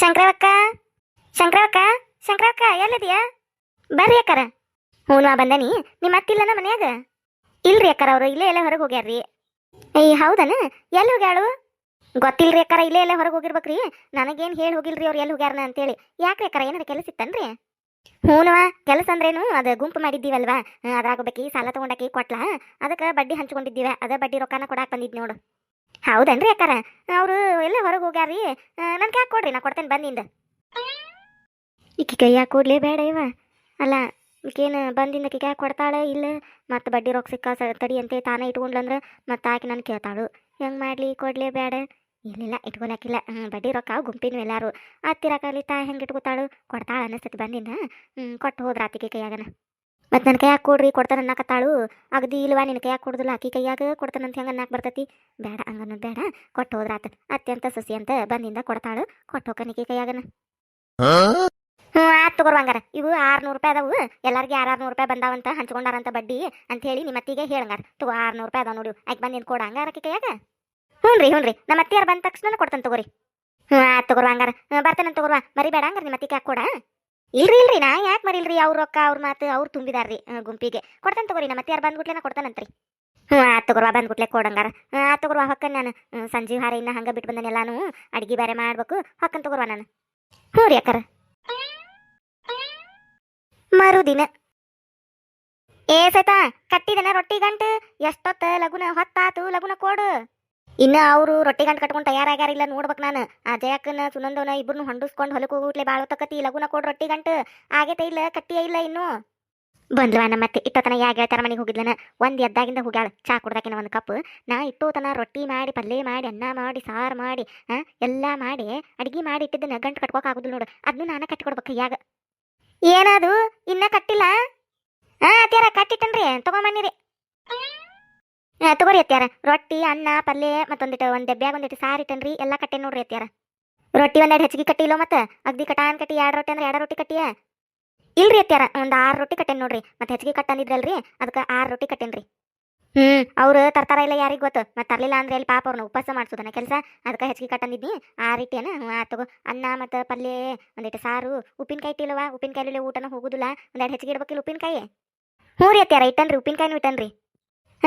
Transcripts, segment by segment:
ಶಂಕರವಕ್ಕ? ಶಂಕರವಕ್ಕ? ಶಂಕರವಕ್ಕ, ಎಲ್ಲಿದೆಯಾ? ಬರ್ರಿ ಅಕ್ಕಾರ. ಹ್ಞೂ ಬಂದನಿ. ನಿಮ್ಮ ಅತ್ತಿಲ್ಲನ ಮನ್ಯಾಗ? ಇಲ್ರಿ ಅಕ್ಕಾರ ಅವರು, ಇಲ್ಲೇ ಎಲ್ಲ ಹೊರಗೆ ಹೋಗ್ಯಾರ್ರಿ. ಏಯ್, ಹೌದನ? ಎಲ್ಲಿ ಹೋಗ್ಯಾಳು? ಗೊತ್ತಿಲ್ರಿ ಅಕ್ಕಾರ, ಇಲ್ಲೇ ಎಲ್ಲ ಹೊರಗೆ ಹೋಗಿರ್ಬೇಕ್ರಿ. ನನಗೇನು ಹೇಳಿ ಹೋಗಿಲ್ರಿ ಅವ್ರು ಎಲ್ಲಿ ಹೋಗ್ಯಾರನ ಅಂತೇಳಿ. ಯಾಕ್ರಿ ಅಕ್ಕಾರ, ಏನಾರ ಕೆಲಸ ಇತ್ತನ್ರಿ? ಹ್ಞೂನವ ಕೆಲಸ ಅಂದ್ರೇನು? ಅದು ಗುಂಪು ಮಾಡಿದ್ದೀವಲ್ವಾ? ಅದ್ರಾಗ ಬೇಕಿ ಸಾಲ ತಗೊಂಡಾಕಿ ಕೊಟ್ಲಾ? ಅದಕ್ಕೆ ಬಡ್ಡಿ ಹಂಚ್ಕೊಂಡಿದ್ದೀವ. ಅದ ಬಡ್ಡಿ ರೊಕ್ಕನ ಕೊಡಾಕ್ ಬಂದಿದ್ದು ನೋಡು. ಹೌದನ್ರಿ ಅಕ್ಕಾರ? ಅವರು ಎಲ್ಲ ಹೊರಗೆ ಹೋಗ್ಯಾರ್ರಿ. ನನ್ಗೆ ಯಾಕೆ ಕೊಡ್ರಿ? ನಾ ಕೊಡ್ತೇನೆ ಬಂದಿಂದ ಈಕಿ ಕೈಯಾಗ ಕೊಡ್ಲೇ ಬೇಡ ಇವ. ಅಲ್ಲ, ಈಕೇನು ಬಂದಿಂದ ಆಕಿಗೆ ಯಾಕೆ ಕೊಡ್ತಾಳೆ? ಇಲ್ಲ, ಮತ್ತು ಬಡ್ಡಿ ರೊಕ್ಕ ಸಿಕ್ಕ ತಡಿ ಅಂತ ತಾನೇ ಇಟ್ಕೊಂಡ್ಲಂದ್ರೆ ಮತ್ತೆ ಆಕೆ ನಾನು ಕೇಳ್ತಾಳು. ಹೆಂಗೆ ಮಾಡಲಿ? ಕೊಡ್ಲೇ ಬೇಡ. ಇಲ್ಲಿಲ್ಲ, ಇಟ್ಕೊಳಕಿಲ್ಲ. ಹ್ಞೂ ಬಡ್ಡಿ ರೊಕ್ಕ ಗುಂಪಿನ ಎಲ್ಲಾರು. ಹತ್ತಿರಕಾಲಿ ತಾ ಹೆಂಗೆ ಇಟ್ಕೊತಾಳು? ಕೊಡ್ತಾಳೆ ಅನ್ನಿಸ್ತೈತಿ ಬಂದಿಂದ ಹ್ಞೂ ಕೊಟ್ಟು ಹೋದ್ರೆ ಆತಿಗೆ ಕೈಯಾಗನ. ಮತ್ತು ನನ್ನ ಕೈಯಾಗ ಕೊಡ್ರಿ ಕೊಡ್ತಾನೆ ಅನ್ನಕತ್ತಾಳು. ಅಗದಿ ಇಲ್ವಾ ನಿನ್ನ ಕೈಯಾಗ ಕೊಡುದಿಲ್ಲ ಆಕಿ ಕೈಯಾಗ ಕೊಡ್ತಾನಂತ ಹೆಂಗೆ ಅನ್ನಕ್ಕೆ ಬರ್ತೈತಿ? ಬೇಡ ಹಂಗನ್ನೋದು ಬೇಡ. ಕೊಟ್ಟು ಹೋದ್ರಾತ. ಅತ್ಯಂತ ಸಸಿ ಅಂತ ಬಂದಿಂದ ಕೊಡ್ತಾಳು. ಕೊಟ್ಟು ಹೋಗನಿಗೆ ಕೈಯಾಗನ. ಹ್ಞೂ ಆಯ್ತು ತಗೋರ್ ಹಂಗಾರ ಇವು ಆರ್ನೂರು ರೂಪಾಯಿ ಅದಾವು. ಎಲ್ಲರಿಗೆ ಆರು ಆರ್ನೂರು ರೂಪಾಯಿ ಬಂದಾವಂತ ಹಂಚ್ಕೊಂಡಾರಂತ ಬಡ್ಡಿ ಅಂತ ಹೇಳಿ ನಿಮ್ಮ ಅತ್ತಿಗೆ ಹೇಳಂಗಾರ. ತಗೋ ಆರ್ನೂರು ರೂಪಾಯಿ ಅದಾವ ನೋಡಿ. ಆಯ್ತು ಬಂದಿಂದ ಕೊಡ. ಹಂಗಾರ ಆಕಿ ಕೈಯಾಗ? ಹ್ಞೂ ರೀ ಹ್ಞೂ ರೀ. ನಮ್ಮ ಅತ್ತಿಯಾರು ಬಂದ ತಕ್ಷಣ ಕೊಡ್ತಾನೆ ತಗೋರಿ. ಹ್ಞೂ ಆಯ್ತು ತಗೋರ್ ಹಂಗಾರ ಬರ್ತಾನಂತ ಬರ್ತಾನೆ ತಗೋರ್ವಾ ಮರಿಬೇಡ ಹಂಗಾರ ನಿಮ್ಮ ಅತ್ತಿಗೆ ಕೊಡ. ಇಲ್ರಿ ಇಲ್ರಿ ನಾ ಯಾಕೆ ಮರಿಲ್ರಿ ಅವ್ರ ರೊಕ್ಕ, ಅವ್ರ ಮಾತು, ಅವ್ರು ತುಂಬಿದಾರ್ರಿ ಗುಂಪಿಗೆ. ಕೊಡ್ತಾನೆ ತಗೋರಿ ನಮ್ಮ ಯಾರು ಬಂದ್ಬಿಟ್ಲೆ ನಾ ಕೊಡ್ತಾನಂತ್ರಿ. ಹ್ಞೂ ಆಯ್ತು ತಗೋರ್ವಾ ಬಂದ್ಬಿಟ್ಲೆ ಕೊಡಂಗಾರ ಆ ತಗೋರ ತಗೋರ್ವಾ ಹೊಕ್ಕನ್ ನಾನು. ಸಂಜೀವ್ ಸಂಜೆ ಹಾರ ಇನ್ನ ಹಂಗೆ ಬಿಟ್ಟು ಬಂದನೆ ಎಲ್ಲಾನು, ಅಡಿಗೆ ಬೇರೆ ಮಾಡ್ಬೇಕು, ಹೊಕ್ಕನ್ ತಗೋರ್ವಾ ನಾನು. ಹ್ಞೂ ರೀ ಅಕ್ಕಾರ. ಮರುದಿನ. ಏ ಸೈತಾ ಕಟ್ಟಿದನ ರೊಟ್ಟಿ ಗಂಟು, ಎಷ್ಟೊತ್ತ ಲಗುನ ಹೊತ್ತಾತು, ಲಗುನ ಕೊಡು. ಇನ್ನ ಅವರು ರೊಟ್ಟಿ ಗಂಟು ಕಟ್ಕೊಂಡು ತಯಾರಾಗ್ಯಾರಿಲ್ಲ ನೋಡ್ಬೇಕು ನಾನು. ಆ ಜಯಕ್ಕನ ಸುನಂದವನ ಇಬ್ಬರನ್ನು ಹೊಂಡಿಸ್ಕೊಂಡು ಹೊಲಕ್ಕೆ ಹೋಗ್ಬಿಟ್ಲೆ ಬಾಳ ತಕತಿ ಲಗುನ ಕೊಡು ರೊಟ್ಟಿ ಗಂಟು. ಆಗೈತೆ ಇಲ್ಲ, ಕಟ್ಟಿಯೇ ಇಲ್ಲ ಇನ್ನು. ಬಂದ್ವ ನಮ್ಮ ಮತ್ತೆ ಇಟ್ಟೋತನ ಯಾ ಗೆಳತಾರ ಮನೆಗೆ ಹೋಗಿದ್ಲನ? ಒಂದು ಎದ್ದಾಗಿಂದ ಹೋಗ್ಯಾಳ, ಚಾ ಕುಡ್ದಾಕಿನ ಒಂದು ಕಪ್. ನಾ ಇಟ್ಟೋತನ ರೊಟ್ಟಿ ಮಾಡಿ ಪಲ್ಯ ಮಾಡಿ, ಅನ್ನ ಮಾಡಿ, ಸಾರು ಮಾಡಿ ಎಲ್ಲ ಮಾಡಿ, ಅಡಿಗೆ ಮಾಡಿ ಇಟ್ಟಿದ್ದನ್ನ ಗಂಟು ಕಟ್ಕೋಕ್ ಆಗುದಿಲ್ಲ ನೋಡು. ಅದನ್ನು ನಾನ ಕಟ್ಕೊಡ್ಬೇಕು ಯಾಗ. ಏನದು ಇನ್ನ ಕಟ್ಟಿಲ್ಲ? ಹಾ ಅತ್ಯಾರ ಕಟ್ಟಿಟ್ಟನ್ರಿ, ತಗೊಂಬನ್ನಿರಿ. ತಗೋರಿ ಅತ್ಯಾರ ರೊಟ್ಟಿ, ಅನ್ನ, ಪಲ್ಯ, ಮತ್ತೊಂದಿಟ್ಟು ಒಂದ್ ಡಬ್ಬ್ಯಾಗ ಒಂದಿಟ್ಟು ಸಾರು ಇಟ್ಟನ್ರಿ, ಎಲ್ಲ ಕಟ್ಟೆ ನೋಡ್ರಿ ಅತ್ಯಾರ ರೊಟ್ಟಿ ಒಂದೆರಡು ಹೆಚ್ಚಿಗೆ ಕಟ್ಟಿಲ್ಲೋ ಮತ್ತೆ? ಅಗ್ದಿ ಕಟಾನ್ ಕಟ್ಟಿ ಎರಡು ರೊಟ್ಟಿ ಅಂದ್ರೆ ಎರಡು ರೊಟ್ಟಿ ಕಟ್ಟಿಯ? ಇಲ್ರಿ ಅತ್ಯಾರ ಒಂದ್ ಆರು ರೊಟ್ಟಿ ಕಟ್ಟೆನ್ ನೋಡ್ರಿ. ಮತ್ತೆ ಹೆಚ್ಚಿಗೆ ಕಟ್ಟಂದಿದ್ರಲ್ರಿ ಅದಕ್ಕೆ ಆರು ರೊಟ್ಟಿ ಕಟ್ಟೇನ್ರಿ. ಹ್ಮ್, ಅವ್ರು ತರ್ತಾರ ಇಲ್ಲ ಯಾರಿಗ್ ಗೊತ್ತು? ಮತ್ತೆ ತರ್ಲಿಲ್ಲ ಅಂದ್ರೆ ಅಲ್ಲಿ ಪಾಪ ಅವ್ರನ್ನ ಉಪವಾಸ ಮಾಡ್ಸೋದನ್ನ ಕೆಲಸ? ಅದಕ್ಕೆ ಹೆಚ್ಚಿಗೆ ಕಟ್ಟಂದಿದ್ನಿ ಆರು ರೀತಿಯನ ಹ್ಞೂ ಆತ್ ತಗೋ. ಅನ್ನ ಮತ್ತು ಪಲ್ಯ, ಒಂದಿಟ್ಟು ಸಾರು, ಉಪ್ಪಿನಕಾಯಿ ಇಟ್ಟಿಲ್ವಾ ಉಪ್ಪಿನಕಾಯಿ ಊಟನ ಹೋಗುದಿಲ್ಲ. ಒಂದೆರಡು ಹೆಚ್ಚಿಗೆ ಇಡ್ಬೇಕಿಲ್ಲ ಉಪ್ಪಿನಕಾಯಿ? ಹ್ಞೂ ರೀ ಅತ್ಯಾರ ಇಟ್ಟನ್ರಿ, ಉಪ್ಪಿನಕಾಯಿನೂ ಇಟ್ಟನ್ರಿ.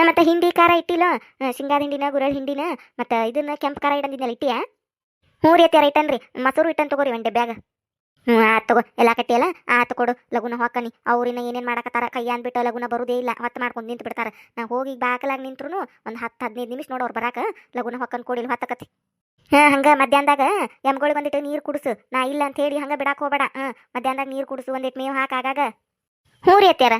ಮತ್ತೆ ಹಿಂಡಿ ಖಾರ ಇಟ್ಟಿಲ್ಲ? ಶೇಂಗಾದ ಹಿಂಡಿನ ಗುರಳ್ ಹಿಂಡಿನ, ಮತ್ತು ಇದನ್ನ ಕೆಂಪು ಖಾರ ಇಡಂದಿದ್ನಲ್ಲ ಇಟ್ಟಿಯ? ಹ್ಞೂ ರೀ ಅತ್ಯಾರ ಇಟ್ಟನ್ರಿ ಮೊಸರು ಇಟ್ಟನ್ ತಗೋರಿ ಒಂಡೆ ಬ್ಯಾಗ. ಹ್ಞೂ, ಆ, ತಗೋ. ಎಲ್ಲ ಕಟ್ಟಿಯಲ್ಲ ಆತು ಕೊಡು ಲಗುನ ಹೊಕ್ಕನಿ. ಅವ್ರಿನ್ನ ಏನೇನು ಮಾಡಕತ್ತಾರ? ಕೈ ಅಂದ್ಬಿಟ್ಟು ಲಗುನ ಬರೋದೇ ಇಲ್ಲ. ಹೊತ್ತು ಮಾಡ್ಕೊಂಡು ನಿಂತು ಬಿಡ್ತಾರೆ. ನಾವು ಹೋಗಿ ಬಾಕಲಾಗಿ ನಿಂತ್ರು ಒಂದು ಹತ್ತು, ಹದಿನೈದು ನಿಮಿಷ ನೋಡೋರು ಬರಾಕ. ಲಗುನ ಹೊಕ್ಕನ್ ಕೊಡಿಲ್ಲ ಹೊತ್ತಕತ್ತಿ. ಹಾಂ, ಹಂಗೆ ಮಧ್ಯಾಹ್ನದಾಗ ಎಮ್ಗಳಿಗೆ ಒಂದಿಟ್ಟು ನೀರು ಕುಡಿಸು. ನಾ ಇಲ್ಲ ಅಂತ ಹೇಳಿ ಹಂಗೆ ಬಿಡಕ್ಕೆ ಹೋಗಬೇಡ. ಹಾಂ, ಮಧ್ಯಾಹ್ನದಾಗ ನೀರು ಕುಡಿಸು. ಒಂದಿಟ್ಟು ಮೇವು ಹಾಕಾಗ ಹ್ಞೂ ರೀ ಅತ್ಯಾರ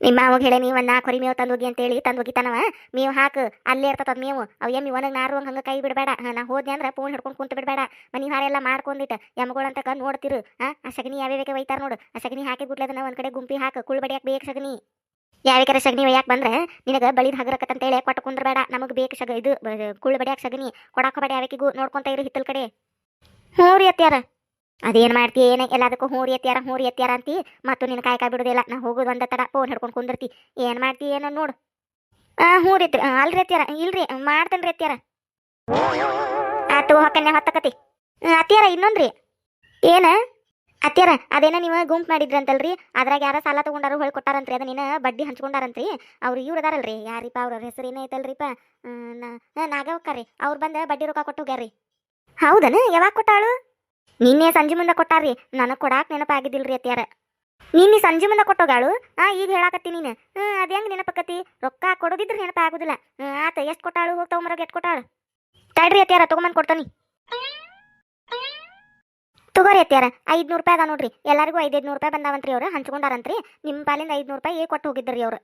ನಿಮ್ಮ ಅವಾಗ ಹೇಳಿ, ನೀವು ಒಂದು ನಾಲ್ಕು ಹೊರಿ ಮೇವು ತಂದು ಹೋಗಿ ಅಂತೇಳಿ ತಂದು ಹೋಗಿತಾನವ ಮೇವು ಹಾಕು, ಅಲ್ಲೇ ಇರ್ತದ ಮೇವು, ಅವು ಎಮ್ಮಿ ಒನಗೆ ನಾರು ಹಂಗೆ ಕೈ ಬಿಡಬೇಡ. ಹಾಂ, ನಾ ಹೋದ್ನಿ ಅಂದ್ರೆ ಫೋನ್ ಹಿಡ್ಕೊಂಡು ಕುಂತು ಬಿಡಬೇಡ. ಮನೆ ಹಾರ ಎಲ್ಲ ಅಂತ ಎಮ್ಗಳಂತಕ ನೋಡ್ತಿರು. ಹಾಂ, ಆ ಸಗಣಿ ಯಾವ್ಯಾವ ಒಯ್ತಾರೆ ನೋಡು. ಆ ಸಗಣಿ ಹಾಕಿ ಅದನ್ನ ಒಂದು ಕಡೆ ಗುಂಪಿ ಹಾಕು, ಕುಳ್ ಬಡಿಯಾಕ ಬೇಕು ಸಗಣಿ. ಯಾವ್ಯಾರ ಸಗಣಿ ಒಯ್ಯಾಕೆ ಬಂದ್ರೆ, ನಿನಗೆ ಬಳಿದ ಹಗರಕತ್ತಂತೇಳಿ ಕೊಟ್ಟು ಕುಂದ್ರಬೇಡ ನಮಗೆ ಬೇಕು ಸಗ, ಇದು ಕುಳ್ ಬಡಿಯಾಕ ಸಗಣಿ. ಕೊಡಾಕ ಬೇಡ ನೋಡ್ಕೊತ ನೋಡ್ಕೊಂತ ಇರು ಹಿತ್ತಲ್ ಕಡೆ. ಹ್ಞೂ ರೀ ಅತ್ಯಾರ ಅದೇನು ಮಾಡ್ತಿ? ಏನ ಎಲ್ಲದಕ್ಕೂ ಹೂರಿ ರೀ ಹೂರಿ ರೀ ಅತ್ಯಾರ ಅಂತಿ. ಮತ್ತು ನಿನ್ನ ಕಾಯ್ಕಾಯಿ ಕಾಯಿ ಬಿಡೋದಿಲ್ಲ. ನಾ ಹೋಗೋದು ಒಂದ ತಡ ಫೋನ್ ಹಿಡ್ಕೊಂಡು ಕುಂದಿರ್ತಿ. ಏನು ಮಾಡ್ತಿ, ಏನೋ ನೋಡು. ಆ, ಹ್ಞೂ ರೀ ಅತ್ಯಾರ ಅಲ್ರಿ ಅತ್ಯಾರ ಇಲ್ರಿ, ಮಾಡ್ತೇನೆ ರೀ ಅತ್ಯಾರ ಆತು ಹೊಕ್ಕನ್ನೇ ಹೊತ್ತಕತಿ. ಅತ್ಯಾರ ಇನ್ನೊಂದ್ರಿ. ಏನ? ಅತ್ಯಾರ ಅದೇನ ನೀವು ಗುಂಪು ಮಾಡಿದ್ರಂತಲ್ರಿ? ಅದ್ರಾಗ ಯಾರ ಸಾಲ ತಗೊಂಡಾರು ಹೊಳ್ ಕೊಟ್ಟಾರಂತ್ರಿ? ನೀನು ಬಡ್ಡಿ ಹಂಚ್ಕೊಂಡಾರಂತ್ರಿ? ಅವ್ರು ಇವ್ರು ಅದಾರಲ್ರಿ. ಯಾರಿಪ್ಪ, ಅವ್ರ ಹೆಸರು ಏನೈತಲ್ರಿಪ್ಪ ನಾಗವಕ್ಕರಿ ಅವ್ರು ಬಂದ ಬಡ್ಡಿ ರೊಕ್ಕ ಕೊಟ್ಟು ಹೋಗ್ಯಾರ್ರಿ. ಹೌದನ? ಯಾವಾಗ ಕೊಟ್ಟಾಳು? ನಿನ್ನೆ ಸಂಜೆ ಮುಂದೆ ಕೊಟ್ಟಾರ್ರಿ. ನನಗೆ ಕೊಡಾಕ್ ನೆನಪಾಗಿದ್ದಿಲ್ರಿ ಅತ್ಯಾರ ನಿನ್ನೆ ಸಂಜೆ ಮುಂದೆ ಕೊಟ್ಟೋಗಾಳು? ಆ, ಈಗ ಹೇಳಾಕತ್ತಿ ನೀನು. ಹ್ಞೂ ಅದು ಹೆಂಗೆ ನೆನಪಕ್ಕತಿ ರೊಕ್ಕ ಕೊಡೋದಿದ್ರೆ ನೆನಪಾಗೋದಿಲ್ಲ. ಹ್ಞೂ ಆತ ಎಷ್ಟು ಕೊಟ್ಟಾಳು? ಹೋಗಿ ಮರಗೆ ಎಷ್ಟು ಕೊಟ್ಟಾಳು? ತಡ್ರಿ ಅತ್ಯಾರ ತಗೊಂಬಂದು ಕೊಡ್ತಾನಿ. ತಗೋರಿ ಅತ್ಯಾರ ಐದ್ನೂರು ರೂಪಾಯಿ ಅದ ನೋಡ್ರಿ. ಎಲ್ಲರಿಗೂ ಐದೈದು ರೂಪಾಯಿ ಬಂದಾವಂತ್ರಿ ಅವ್ರು, ಹಂಚ್ಕೊಂಡಾರಂತ್ರಿ. ನಿಮ್ಮ ಪಾಲಿಂದ ಐದ್ನೂರು ರೂಪಾಯಿ ಕೊಟ್ಟು ಹೋಗಿದ್ರಿ ಅವರು?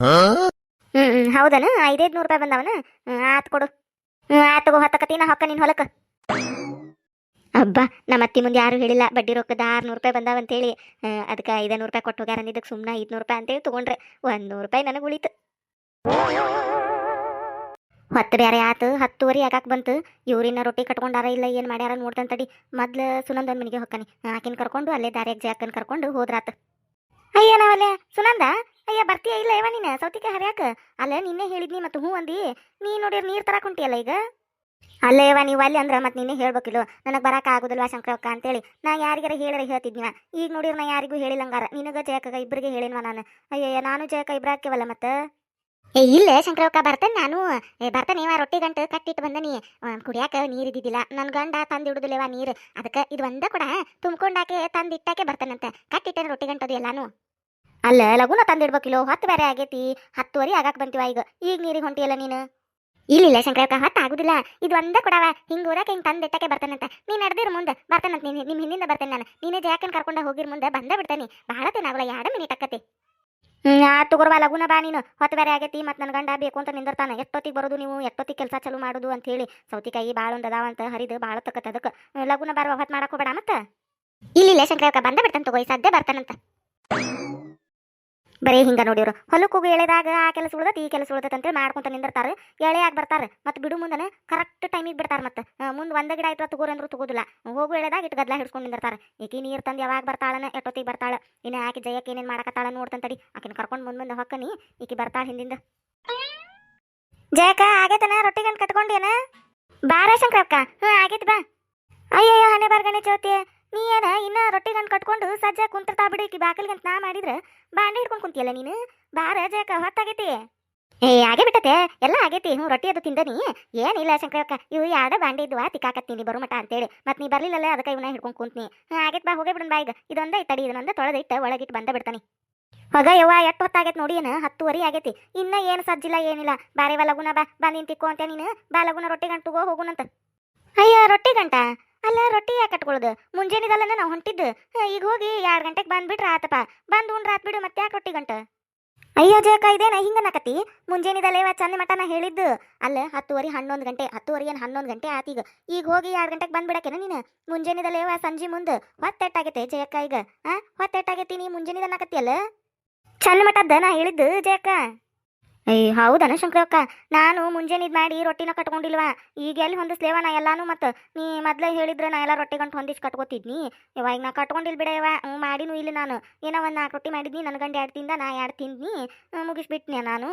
ಹ್ಞೂ ಹ್ಞೂ ಹೌದನ? ಐದೈದು ನೂರು ರೂಪಾಯಿ ಬಂದಾವನ? ಹ್ಞೂ ಆತ್ ಕೊಡು. ಹ್ಞೂ ಆತ್ ತಗೋ ಹತ್ತಕತಿ ನಾ ಹೊಕ್ಕ ನಿನ್ನ ಹೊಲಕ್ಕೆ ಅಬ್ಬಾ ನಮ್ಮ ಅತ್ತಿ ಮುಂದೆ ಯಾರು ಹೇಳಿಲ್ಲ, ಬಡ್ಡಿ ರೊಕ್ಕದ ಆರ್ನೂರು ರೂಪಾಯಿ ಬಂದಾವಂತೇಳಿ ಅದಕ್ಕೆ ಐದನೂರು ರೂಪಾಯಿ ಕೊಟ್ಟು ಹೋಗ್ಯಾರ ಅಂದಿದ್ದಕ್ಕೆ ಸುಮ್ಮನೆ ಐದುನೂರು ರೂಪಾಯಿ ಅಂತೇಳಿ ತೊಗೊಂಡ್ರೆ ಒಂದು ರೂಪಾಯಿ ನನಗೆ ಉಳಿತು. ಹೊತ್ತು ಬೇರೆ ಆತು, ಹತ್ತುವರೆ ಆಗಾಕ್ ಬಂತು. ಇವ್ರಿನ ರೊಟ್ಟಿ ಕಟ್ಕೊಂಡಾರ ಇಲ್ಲ, ಏನು ಮಾಡ್ಯಾರ ನೋಡ್ತಾನೆ ತಡಿ ಮೊದ್ಲು ಸುನಂದನ್ ಮನೆಗೆ ಹೊಕ್ಕನಿ. ಆಕಿನ ಕರ್ಕೊಂಡು ಅಲ್ಲೇ ದಾರ್ಯಾಗ ಜಾಕನ್ ಕರ್ಕೊಂಡು ಹೋದ್ರಾತ. ಅಯ್ಯ ನಾವಲ್ಲೇ ಸುನಂದ? ಅಯ್ಯ, ಬರ್ತೀಯ ಇಲ್ಲ ಇವ ನೀನು? ಸೌತಿಕಾಯಿ ಹರಿಯಾಕ? ಅಲ್ಲ ನಿನ್ನೆ ಹೇಳಿದ್ನಿ ಮತ್ತು ಹ್ಞೂ ಅಂದಿ. ನೀ ನೋಡಿರ್ ನೀರು ತರಕ್ ಹೊಂಟಿಯಲ್ಲ ಈಗ ಅಲ್ಲೇವ ನೀವು ಅಲ್ಲಿ ಅಂದ್ರೆ ಮತ್ತೆ ನೀನೇ ಹೇಳ್ಬೇಕಿಲ್ಲ. ನನಗೆ ಬರಕ್ಕೆ ಆಗುದಿಲ್ವಾ ಶಂಕರಕ್ಕ ಅಂತೇಳಿ. ನಾ ಯಾರಿಗಾರ ಹೇಳಿರ ಹೇಳ್ತಿದ್ನಿವ ಈಗ ನೋಡಿರ ನಾ ಯಾರಿಗೂ ಹೇಳಿಲ್ಲಂಗಾರ ನಿನಗ ಜಯಕಗ ಇಬ್ಬರಿಗೆ ಹೇಳಿನ್ವ ನಾನು. ಅಯ್ಯಯ್ಯ, ನಾನು ಜಯಕ ಇಬ್ರ ಹಾಕ್ಯವಲ್ಲ ಮತ್ತೆ? ಏ, ಇಲ್ಲ ಶಂಕರಕ್ಕ ಬರ್ತೇನೆ ನಾನು. ಏ, ಬರ್ತಾನೆ ಇವ ರೊಟ್ಟಿ ಗಂಟು ಕಟ್ಟಿಟ್ಟು ಬಂದನಿ. ಕುಡಿಯಾಕ ನೀರು ಇದ್ದಿದ್ದಿಲ್ಲ. ನನ್ನ ಗಂಡ ತಂದು ಇಡುದಿಲ್ಲವ ನೀರು. ಅದಕ್ಕೆ ಇದು ಒಂದ ಕೂಡ ತುಂಬ್ಕೊಂಡಾಕೆ ತಂದು ಇಟ್ಟಾಕೆ ಬರ್ತಾನಂತೆ. ಕಟ್ಟಿಟ್ಟೇನೆ ರೊಟ್ಟಿ ಗಂಟದು ಎಲ್ಲಾನು. ಅಲ್ಲ ಲಗುನ ತಂದಿಡ್ಬೇಕಿಲ್ಲೋ ಹತ್ತು ಬೇರೆ ಆಗೈತಿ. ಹತ್ತುವರೆ ಆಗಾಕ ಬಂತೀವ ಈಗ. ಈಗ ನೀರಿಗೆ ಹೊಂಟಿಯಲ್ಲ ನೀನು? ಇಲ್ಲಿಲ್ಲ ಶಂಕರಕ್ಕ ಹತ್ತು ಆಗುದಿಲ್ಲ ಇದು ಒಂದೇ ಕೊಡವ. ಹಿಂಗ ಓದಕ್ಕೆ ಹಿಂಗ್ ತಂದು ಇಟ್ಟಕ್ಕೆ ಬರ್ತಾನಂತ. ನೀನ್ ನಡೆದಿರ ಮುಂದೆ. ಬರ್ತಾನಂತ. ನೀನು ನಿಮ್ಮ ಹಿಂದಿಂದ ಬರ್ತೇನೆ ನಾನು. ನೀನೇ ಜಾಕನ್ ಕರ್ಕೊಂಡ ಹೋಗಿರ್ ಮುಂದೆ. ಬಂದ ಬಿಡ್ತೇನೆ. ಬಹಳ ತೇನಾಗಲ್ಲ ಎರಡು ಮಿನಿಟ್ ಅಕ್ಕತಿ ಹ್ಞೂ ಆ ತಗೋರ್ವ, ಲಗುನ ಬಾ ನೀನು. ಹೊತ್ತು ಬೇರೆ ಆಗೈತಿ. ಮತ್ತೆ ನನ್ನ ಗಂಡ ಬೇಕು ಅಂತ ನಿಂದಿರ್ತಾನೆ. ಎಷ್ಟೊತ್ತಿಗೆ ಬರೋದು ನೀವು? ಎಷ್ಟೊತ್ತಿಗೆ ಕೆಲಸ ಚಲೋ ಮಾಡೋದು ಅಂತ ಹೇಳಿ ಸೌತಿಕಾಯಿ ಭಾಳ ಒಂದು ಅದಾವ ಅಂತ ಹರಿದು ಭಾಳ ತಕ್ಕತ್ತ ಅದಕ್ಕೆ ಲಗುನ ಬಾರ ಹೊತ್ತು ಮಾಡಕ್ ಹೋಗಬೇಡ ಮತ್ತೆ? ಇಲ್ಲಿಲ್ಲ ಶಂಕರಕ್ಕ ಬಂದ ಬಿಡ್ತಾನೆ ತಗೋ. ಸದ್ಯ ಬರ್ತಾನಂತ. ಬರೀ ಹಿಂಗ ನೋಡಿವ್ರು ಹೊಲಕ್ಕೆ ಹೋಗಿ ಎಳೆದಾಗ ಆ ಕೆಲಸ ಉಳ್ದತ್, ಈ ಕೆಲಸ ಉಳ್ದತ್ತೆ ಅಂತೇಳಿ ಮಾಡ್ಕೊಂತ ನಿಂದಿರ್ತಾರೆ. ಎಳೆಯಾಗಿ ಬರ್ತಾರೆ. ಮತ್ತೆ ಬಿಡು ಮುಂದನೆ ಕರೆಕ್ಟ್ ಟೈಮಿಗೆ ಬಿಡ್ತಾರೆ ಮತ್ತೆ. ಮುಂದೆ ಒಂದ ಗಿಡ ಆಯ್ತು ತಗೋರಿ ಅಂದ್ರೂ ತಗೋದಿಲ್ಲ. ಹೋಗು ಎಳೆದಾಗ ಇಟ್ಟು ಗದ್ದಲ ಹಿಡ್ಕೊಂಡು ನಿಂದಿರ್ತಾರೆ. ಈಕಿ ನೀರು ತಂದು ಯಾವಾಗ ಬರ್ತಾಳನ? ಎಟ್ಟೊತ್ತಿಗೆ ಬರ್ತಾಳೆ? ಇನ್ನು ಆಕೆ ಜಯಕ್ಕೆ ಏನೇನು ಮಾಡಕತ್ತಾಳ ನೋಡ್ತಂತಡಿ ಆಕಿನ ಕರ್ಕೊಂಡು ಮುಂದೆ ಮುಂದೆ ಹೊಕ್ಕನಿ ಈಕಿ ಬರ್ತಾಳ ಹಿಂದಿಂದ. ಜಯಕ್ಕ, ಆಗೇತನ? ರೊಟ್ಟಿ ಗಂಟು ಕಟ್ಕೊಂಡೇನ ಬಾರ ಶಂಕರಕ್ಕ ಹ್ಞೂ ಆಗೇತ್ ಬಾ. ಅಯ್ಯಯ್ಯೋ, ಹಣೆ ಬರ್ಗಣೆ ಚೌತಿ ನೀ ಏನ ಇನ್ನ ರೊಟ್ಟಿ ಗಂಟು ಕಟ್ಕೊಂಡು ಸಜ್ಜ ಕುಂತಿರ್ತಾ ಬಿಡು ಈಕಿ ಅಂತ ನಾ ಮಾಡಿದ್ರೆ ಬಾಂಡೆ ಹಿಡ್ಕೊಂಡು ಕುಂತಿಯಲ್ಲ ನೀನು? ಬಾರ ಜಯಕ ಹೊತ್ತಾಗೈತಿ? ಏ ಆಗೇ ಬಿಟ್ಟತೆ. ಎಲ್ಲ ಆಗೈತಿ. ಹ್ಞೂ, ರೊಟ್ಟಿ ಅದು ತಿಂದನಿ ಏನಿಲ್ಲ ಶಂಕರಕ್ಕ ಇವು ಯಾಡ ಬಾಂಡೆ ಇದ್ವಾ ತಿಕ್ಕಾಕತ್ತೀನಿ ಬರೋ ಮಟ ಅಂತೇಳಿ. ಮತ್ತೆ ನೀ ಬರ್ಲಿಲ್ಲಲ್ಲ, ಅದಕ್ಕೆ ಇವನ್ನ ಹಿಡ್ಕೊಂಡು ಕುಂತ್ನಿ. ಹಾಂ, ಆಗೈತೆ ಬಾ, ಹೋಗೇ ಬಿಡೋಣ ಬಾ ಈಗ. ಇದೊಂದ ಇಟ್ಟಡಿ ಇದನ್ನೊಂದು ತೊಳೆದಿಟ್ಟು ಒಳಗಿಟ್ಟು ಬಂದ ಬಿಡ್ತಾನೆ. ಹೊಗ ಯವ್ವ, ಎಷ್ಟು ಹೊತ್ತಾಗೈತೆ ನೋಡಿ ಏನ? ಹತ್ತುವರೆ ಆಗೈತಿ. ಇನ್ನ ಏನು ಸಜ್ಜಿಲ್ಲ ಏನಿಲ್ಲ. ಬಾರೆ ಬಾ, ಲಗುನ ಬಾ. ಬಂದಿನ್ ತಿಕ್ಕೋ ಅಂತ ನೀನು? ಬಾ, ಲಗುನ ರೊಟ್ಟಿ ಗಂಟು ತಗೋ ಹೋಗುನಂತ. ಅಯ್ಯ, ರೊಟ್ಟಿ ಗಂಟ ಅಲ್ಲ ರೊಟ್ಟಿ ಯಾಕೆ ಕಟ್ಕೊಳ್ಳೋದು ಮುಂಜಾನೆದಲ್ಲ ನಾವು ಹೊಂಟಿದ್ದು. ಈಗ ಹೋಗಿ ಎರಡು ಗಂಟೆಗೆ ಬಂದ್ಬಿಟ್ರೆ ಆತಪ್ಪ. ಬಂದು ಉಂಡ್ರೆ ಆತ್ ಬಿಡು ಮತ್ತೆ ಯಾಕೆ ರೊಟ್ಟಿ ಗಂಟ? ಅಯ್ಯೋ ಜಯಕ ಇದೇನ ಹಿಂಗನ್ನಕತಿ ಮುಂಜಾನೆದಲ್ಲೇವ ಚಂದ ಮಟ ನಾ ಹೇಳಿದ್ದು. ಅಲ್ಲ, ಹತ್ತುವರೆ ಹನ್ನೊಂದು ಗಂಟೆ, ಹತ್ತುವರೆ ಏನು ಹನ್ನೊಂದು ಗಂಟೆ ಆತೀಗ ಈಗ. ಹೋಗಿ ಎರಡು ಗಂಟೆಗೆ ಬಂದ್ಬಿಡಕೇನ ನೀನು? ಮುಂಜಾನೆದಲ್ಲೇವ ಸಂಜೆ ಮುಂದೆ. ಹೊತ್ತೆಟ್ಟಾಗೈತೆ ಜಯಕ್ಕ ಈಗ? ಹಾಂ ಹೊತ್ತೆಟ್ಟಾಗೈತಿ ನೀ ಮುಂಜಾನೆದ ಅಲ್ಲ ಚಂದ ಮಟದ್ದ ನಾ ಹೇಳಿದ್ದು ಜಯಕ್ಕ ಏಯ್ ಹೌದನ ಶಂಕರಕ್ಕ ನಾನು ಮುಂಜಾನೆ ಇದು ಮಾಡಿ ರೊಟ್ಟಿನ ಕಟ್ಕೊಂಡಿಲ್ವಾ? ಈಗ ಎಲ್ಲಿ ಹೊಂದಿಸ್ಲೇವ ನಾ ಎಲ್ಲಾನು ಮತ್ತೆ ನೀ ಮೊದಲೇ ಹೇಳಿದ್ರೆ ನಾ ಎಲ್ಲ ರೊಟ್ಟಿ ಗಂಟು ಹೊಂದಿಸಿ ಕಟ್ಕೋತಿದ್ನಿ. ಇವಾಗ ನಾ ಕಟ್ಕೊಂಡಿಲ್ ಬಿಡವ ಮಾಡಿನೂ ಇಲ್ಲ ನಾನು. ಏನೋ ಒಂದು ನಾಲ್ಕು ರೊಟ್ಟಿ ಮಾಡಿದ್ನಿ ನನ್ನ ಗಂಡ ಎರಡು ತಿಂದ, ನಾ ಎರಡು ತಿಂದ್ನಿ. ಮುಗಿಸ್ಬಿಟ್ನಿ ನಾನು.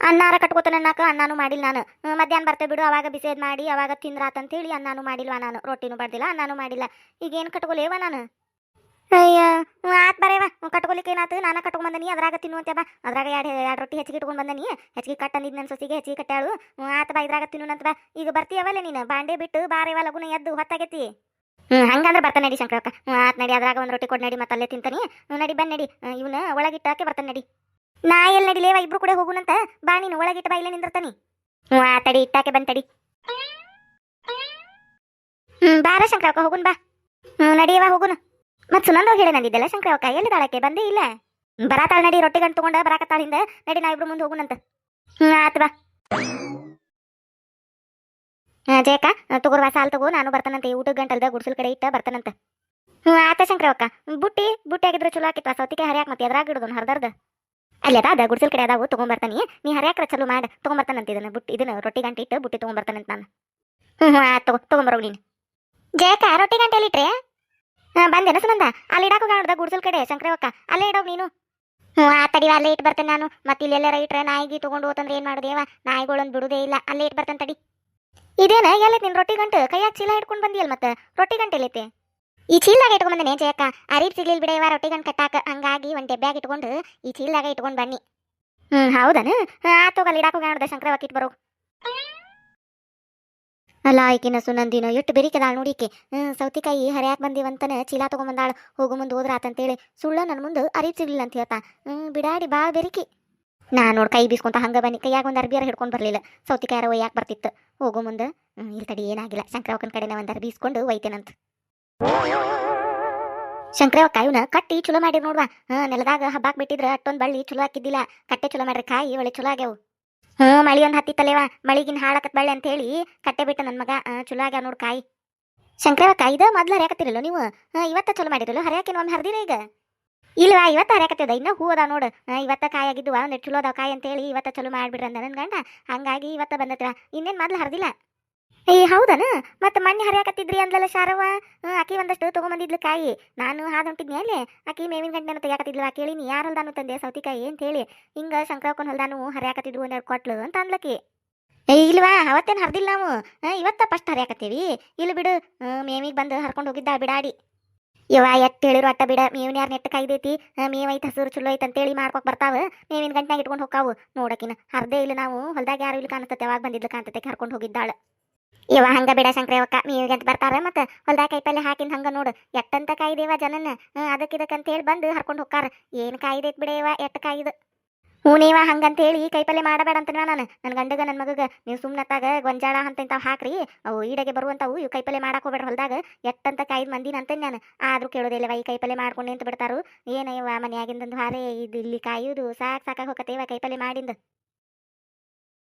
ಅನ್ನಾರ ಕಟ್ಕೋತಾನೆ ನಾಕ ಅನ್ನಾನು ಮಾಡಿಲ್ಲ ನಾನು. ಮಧ್ಯಾಹ್ನ ಬರ್ತೇ ಬಿಡು, ಅವಾಗ ಬಿಸಿದ್ ಮಾಡಿ, ಅವಾಗ ತಿಂದ್ರಾತಂತೇಳಿ ಅನ್ನಾನು ಮಾಡಿಲ್ವಾ ನಾನು. ರೊಟ್ಟಿನೂ ಬಡ್ದಿಲ್ಲ ಅನ್ನಾನು ಮಾಡಿಲ್ಲ. ಈಗ ಏನು ಕಟ್ಕೊಲೇವ ನಾನು? ಅಯ್ಯ ಆತ್ ಬರೇವ ಕಟ್ಕೊಲಿಕ್ಕೆ ಏನಾತು? ನಾನು ಕಟ್ಕೊಂಡ್ ಬಂದನಿ ಅದ್ರಾಗ ತಿನ್ನು ಅಂತ ಅದ್ರಾಗ ಎರಡು ಎರಡು ರೊಟ್ಟಿ ಹೆಚ್ಚಿಗೆ ಇಟ್ಕೊಂಡ್ ಬಂದನಿ. ಹೆಚ್ಚಿಗೆ ಕಟ್ ಅಂದಿದ್ದು ನನ್ನ ಸೊಸಿಗೆ, ಹೆಚ್ಚಿಗೆ ಕಟ್ಟಾಳು ಆತ ಬಾ, ಇದ್ರಾಗ ತಿನ್ನು ಅಂತ ಬಾ. ಈಗ ಬರ್ತೀಯವಲ್ಲ ನೀನು? ಬಾಂಡೆ ಬಿಟ್ಟು ಬಾರೇವ ಲಗುನ ಎದ್ದು ಹೊತ್ತಾಗೈತಿ? ಹ್ಞೂ ಹಂಗಂದ್ರೆ ಬರ್ತಾನೆ ನಡಿ ಶಂಕರಕ್ಕ ಆತ್ ನಡಿ, ಅದ್ರಾಗ ಒಂದು ರೊಟ್ಟಿ ಕೊಡ್ ನಡಿ, ಮತ್ತೆ ಅಲ್ಲೇ ತಿಂತಾನೆ. ನಡಿ ಬಂದ್ ನಡಿ. ಇವನ ಒಳಗಿಟ್ಟಾಕೆ ಬರ್ತಾನೆ ನಡಿ. ನಾ ಎಲ್ಲಿ ನಡಿಲೇವ ಇಬ್ರು ಕೂಡ ಹೋಗುನಂತ? ಬಾ ನೀನು, ಒಳಗಿಟ್ಟ ಬಾ, ಇಲ್ಲೇ ನಿಂದಿರ್ತಾನೆ. ಹ್ಞೂ ಆ ತಡಿ ಇಟ್ಟಾಕೆ ಬಂದ್ ತಡಿ. ಹ್ಞೂ ಬಾರ ಶಂಕರಕ್ಕ ಹೋಗುನ್ ಬಾ. ಹ್ಞೂ ನಡಿಯವ ಹೋಗುನು. ಮತ್ ಸುನಂದ ಹೇಳಿ ನಂದಿದ್ದಲ್ಲ ಶಂಕರಕ್ಕ ಎಲ್ಲಿ ತಾಳಕ್ಕೆ ಬಂದೇ ಇಲ್ಲ. ಬರಾತಾಳ ನಡಿ, ರೊಟ್ಟಿ ಗಂಟು ತಗೊಂಡ ಬರಾಕತ್ತಾಳ ಹಿಂದೆ. ನಡಿ, ನಾ ನಾವಿಬ್ರು ಮುಂದೆ ಹೋಗುನಂತ ಹ್ಞೂ ಆತ್ ಬಾ. ಹಾ ಜಯಕ ತಗೋರ್ವಾ ಸಾಲ್ ತಗೋ, ನಾನು ಬರ್ತಾನಂತೆ. ಊಟ ಗಂಟಲ್ದ ಗುಡ್ಸಲ್ ಕಡೆ ಇಟ್ಟ ಬರ್ತಾನಂತ. ಹ್ಞೂ ಆತ ಶಂಕರಕ್ಕ ಬುಟ್ಟಿ ಬುಟ್ಟಿ ಆಗಿದ್ರೆ ಚಲೋ ಆಕಿತ್ವ? ಸೌತಿಗೆ ಹರಿಯಾಕ ಮತ್ತೆ ಎದ್ರಾಗ ಇಡೋದು ಹರ್ದರ್ದ? ಅಲ್ಲಿ ಅದ ಗುಡ್ಸಲ್ ಕಡೆ ಅದಾವು ತಗೊಂಬರ್ತಾನಿ ನೀ ಹರಿಯಾಕ್ರ ಚಲೋ ಮಾಡ ತಗೊಂಬರ್ತಾನಂತ ಇದನ್ನ, ಬುಟ್ಟಿ, ಇದನ್ನ ರೊಟ್ಟಿ ಗಂಟೆ ಇಟ್ಟು, ಬುಟ್ಟಿ ತಗೊಂಬರ್ತಾನಂತ ನಾನು. ಹ್ಞೂ ಹ್ಞೂ ಆತ್ ತಗೋ ತಗೊಂಬರೋ ನೀನು. ಜಯಕ ರೊಟ್ಟಿ ಗಂಟೆ ಇಟ್ರೆ ಬಂದೇನ ಸುನಂದ. ಅಲ್ಲಿ ಇಡಾಕ ನೋಡ್ದ ಗುಡ್ಸಲ್ ಕಡೆ ಸಂಕ್ರವಕ್ಕ ಅಲ್ಲೇ ಇಡೋಗ್ ನೀನು. ಹ್ಞೂ ಆ ತಡಿ ಅಲ್ಲೇ ಇಟ್ಟು ಬರ್ತೇನೆ ನಾನು. ಮತ್ತೆ ಇಲ್ಲೆಲ್ಲ ಇಟ್ರೆ ನಾಯಿಗೆ ತೊಗೊಂಡು ಹೋತಂದ್ರೆ ಏನು ಮಾಡೋದೇವ ನಾಯಿಗಳನ್ನ ಬಿಡುದೇ ಇಲ್ಲ. ಅಲ್ಲೇ ಇಟ್ಟು ಬರ್ತೇನೆ ತಡಿ. ಇದೇನ ಎಲ್ಲ ನಿನ್ನ ರೊಟ್ಟಿ ಗಂಟು? ಕೈಯಾಗ ಚೀಲ ಹಿಡ್ಕೊಂಡು ಬಂದಿಯಲ್ಲ ಮತ್ತೆ? ರೊಟ್ಟಿ ಗಂಟೆ ಇಲ್ಲೈತೆ ಈ ಚೀಲಾಗ ಇಟ್ಕೊಂಡ್ ಬಂದೆ ಜಯಕ್ಕ. ಅರಿಟ್ ಸಿಗ್ಲಿಲ್ಲ ಬಿಡೆಯವ ರೊಟ್ಟಿ ಗಂಟು ಕಟ್ಟಾಕ. ಹಂಗಾಗಿ ಒಂದು ಡೆಬ್ಬ್ಯಾಗ ಇಟ್ಕೊಂಡು ಈ ಚೀಲಾಗ ಇಟ್ಕೊಂಡು ಬನ್ನಿ. ಹ್ಮ್, ಹೌದನ? ಆತೋಗಲ್ಲಿ ಇಡಾಕ ಕಾಣುದ ಶಂಕರವಕ್ಕ ಬರೋ ಅಲ್ಲ ಆಯ್ಕಿನ ಸುನಂದಿನೋ ಎಷ್ಟು ಬೆರಿಕೆದಾಳ ನೋಡಿಕೆ ಹ್ಮ್, ಸೌತಿಕಾಯಿ ಹರಿಯಾಕ್ ಬಂದಿವಂತನ ಚೀಲ ತಗೊಂಬಂದಾಳ. ಹೋಗೋ ಮುಂದೆ ಹೋದ್ರ ಆತಂತೇಳಿ ಸುಳ್ಳ ನನ್ನ ಮುಂದೆ ಅರಿವು ಸಿಗ್ಲಿಲ್ಲ ಅಂತ ಹೇಳ್ತಾ ಹ್ಮ್, ಬಿಡಾಡಿ ಭಾಳ ಬೆರಿಕಿ. ನಾ ನೋಡ್ ಕೈ ಬೀಸ್ಕೊಂತ ಹಂಗ ಬನ್ನಿ. ಕೈಯಾಗ ಒಂದು ಅರ್ಬಿಯಾರ ಹಿಡ್ಕೊಂಡು ಬರಲಿಲ್ಲ. ಸೌತಿಕಾಯಾರ ಒಯ್ಯಾಕ ಬರ್ತಿತ್ತು. ಹೋಗು ಮುಂದೆ. ಇಲ್ಲಿ ತಡಿ, ಏನಾಗಿಲ್ಲ. ಶಂಕರವಕ್ಕನ ಕಡೆನ ಒಂದು ಅರ್ಬಿ ಇಸ್ಕೊಂಡು ಒಯ್ತೇನಂತ. ಶಂಕರವಕ್ಕ ಕಾಯುನ ಕಟ್ಟಿ ಚಲೋ ಮಾಡಿರ್ ನೋಡ್ವಾ. ಹಾಂ ನೆಲದಾಗ ಹಬ್ಬಾಕ್ ಬಿಟ್ಟಿದ್ರ ಅಟ್ಟೊಂದ್ ಬಳ್ಳಿ ಚಲೋ ಹಾಕಿದ್ದಿಲ್ಲ. ಕಟ್ಟೆ ಚಲೋ ಮಾಡ್ರಿ, ಕಾಯಿ ಒಳ್ಳೆ ಚಲೋ ಆಗ್ಯಾವು. ಹ್ಞೂ ಮಳಿ ಒಂದು ಹತ್ತಿತ್ತಲೇವ ಮಳಿಗಿನ ಹಾಳಕತ್ ಬಳ್ಳಿ ಅಂತ ಹೇಳಿ ಕಟ್ಟೆ ಬಿಟ್ಟ ನನ್ನ ಮಗ. ಚಲೋ ಆಗ್ಯಾವ ನೋಡು ಕಾಯಿ. ಶಂಕರವ, ಕಾಯ್ದ? ಮೊದ್ಲು ಹರಿಯಾಕತ್ತಿರಲ್ಲ ನೀವು? ಇವತ್ತ ಚಲೋ ಮಾಡಿರಲ್ಲ ಹರಿಯಾಕಿನ ಒಮ್ಮೆ ಹರಿದಿರ ಈಗ? ಇಲ್ವಾ, ಇವತ್ತ ಹರಿಯಾಕತ್ತದ? ಇನ್ನ ಹೂ ಅದಾವ ನೋಡು. ಇವತ್ತ ಕಾಯಿ ಆಗಿದ್ದುವ ಒಂದ್ ಚಲೋ ಅದಾವ ಕಾಯಿ ಅಂತೇಳಿ ಇವತ್ತ ಚಲೋ ಮಾಡ್ಬಿಡ್ರಿ ನನ್ನ ಗಂಡ. ಹಂಗಾಗಿ ಇವತ್ತ ಬಂದತ್ರ ಇನ್ನೇನು ಮೊದ್ಲು ಹರಿದಿಲ್ಲ? ಏ, ಹೌದನ? ಮತ್ತೆ ಮಣ್ಣಿ ಹರಿಯಾಕತ್ತಿದ್ರಿ ಅಂದ್ಲಲ್ಲ ಶಾರವ್ವ ಆಕಿ ಒಂದಷ್ಟು ತಗೊಂಬಂದಿದ್ಲು ಕಾಯಿ. ನಾನು ಹಾದು ಹೊಂಟಿದ್ನಿ ಆಕಿ ಮೇವಿನ ಗಂಟೆನ ತೆಗಿಯಾಕತ್ತಿದ್ಲು. ಕೇಳಿನಿ ಯಾರು ಹೊಲ್ದಾನು ತಂದೆ ಸೌತಿಕಾಯಿ ಅಂತ ಹೇಳಿ. ಹಿಂಗ ಶಂಕರಕ್ಕನ ಹೊಲ್ದಾನು ಹರಿಯಾಕತ್ತಿದ್ರು ಒಂದೆರಡು ಕೊಟ್ಲು ಅಂತ ಅಂದ್ಲಕಿ. ಏ, ಇಲ್ವಾ? ಅವತ್ತೇನು ಹರ್ದಿಲ್ಲ ನಾವು? ಇವತ್ತ ಫಸ್ಟ್ ಹರಿಯಾಕತ್ತೀವಿ. ಇಲ್ಲಿ ಬಿಡು. ಮೇವಿಗೆ ಬಂದು ಹರ್ಕೊಂಡು ಹೋಗಿದ್ದ ಬಿಡಾಡಿ. ಇವ ಎಟ್ಟು ಹೇಳಿರು ಅಟ್ಟ ಬಿಡ. ಮೇವಿನ ಯಾರು ನೆಟ್ಟ ಕಾಯ್ದೈತಿ? ಮೇವ್ ಐತೆ, ಹಸಿರು ಚಲೋ ಐತೆ ಅಂತೇಳಿ ಮಾಡ್ಕೊಕ್ ಬರ್ತಾವ. ಮೇವಿನ ಗಂಟ್ನಾಗ ಇಟ್ಕೊಂಡು ಹೋಗಾವು ನೋಡಕಿನ, ಹರ್ದೇ ಇಲ್ಲ ನಾವು. ಹೊಲ್ದಾಗ ಯಾರು ಇಲ್ಲಿ ಕಾಣತತೆ ಯಾವಾಗ ಬಂದಿದ್ಲು ಕಾಣ್ತತೆ. ಹರ್ಕೊಂಡು ಹೋಗಿದ್ದಾಳ. ಇವ ಹಂಗ ಬಿಡ ಶಂಕ್ರವಕ್ಕ ನೀವು ಎಂತ ಬರ್ತಾರ ಮತ್ತೆ ಹೊಲ್ದಾಗ ಕೈಪಲ್ಲೆ ಹಾಕಿಂದ ಹಂಗ ನೋಡು. ಎಟ್ಟಂತ ಕಾಯ್ದೇವ ಜನನ ಅದಕ್ಕೆ ಇದಕ್ಕಂತ ಹೇಳಿ ಬಂದು ಹರ್ಕೊಂಡು ಹೋಗ್ತಾರ ಏನು ಕಾಯ್ದೈತ್ ಬಿಡೇವ ಎಟ್ಟ ಕಾಯ್ದು. ಹೂನೇವ ಹಂಗಂತ ಹೇಳಿ ಕೈಪಲ್ಲೆ ಮಾಡಬೇಡ ಅಂತ ನಾನು. ನನ್ನ ಗಂಡಗ ನನ್ನ ಮಗಗ, ನೀವು ಸುಮ್ಮನತ್ತಾಗ ಗೊಂಜಾಳ ಅಂತ ಇಂಥವು ಹಾಕ್ರಿ. ಅವು ಈಡೆಗೆ ಬರುವಂಥವು, ಇವು ಕೈಪಲ್ಲೆ ಮಾಡಕ್ ಹೋಗ್ಬೇಡ ಹೊಲ್ದಾಗ. ಎಟ್ಟಂತ ಕಾಯ್ದು ಮಂದಿನ ಅಂತ ನಾನು. ಆದ್ರೂ ಕೇಳೋದಿಲ್ಲವ ಈ ಕೈಪಲ್ಲೆ ಮಾಡ್ಕೊಂಡು ನಿಂತು ಬಿಡ್ತಾರು. ಏನಯ್ಯವ ಮನೆಯಾಗಿಂದ ಹಾರೇ, ಇದು ಇಲ್ಲಿ ಕಾಯುವುದು ಸಾಕು ಸಾಕಾಗಿ ಹೋಗತ್ತೇವ ಕೈಪಲ್ಲೆ ಮಾಡಿಂದ.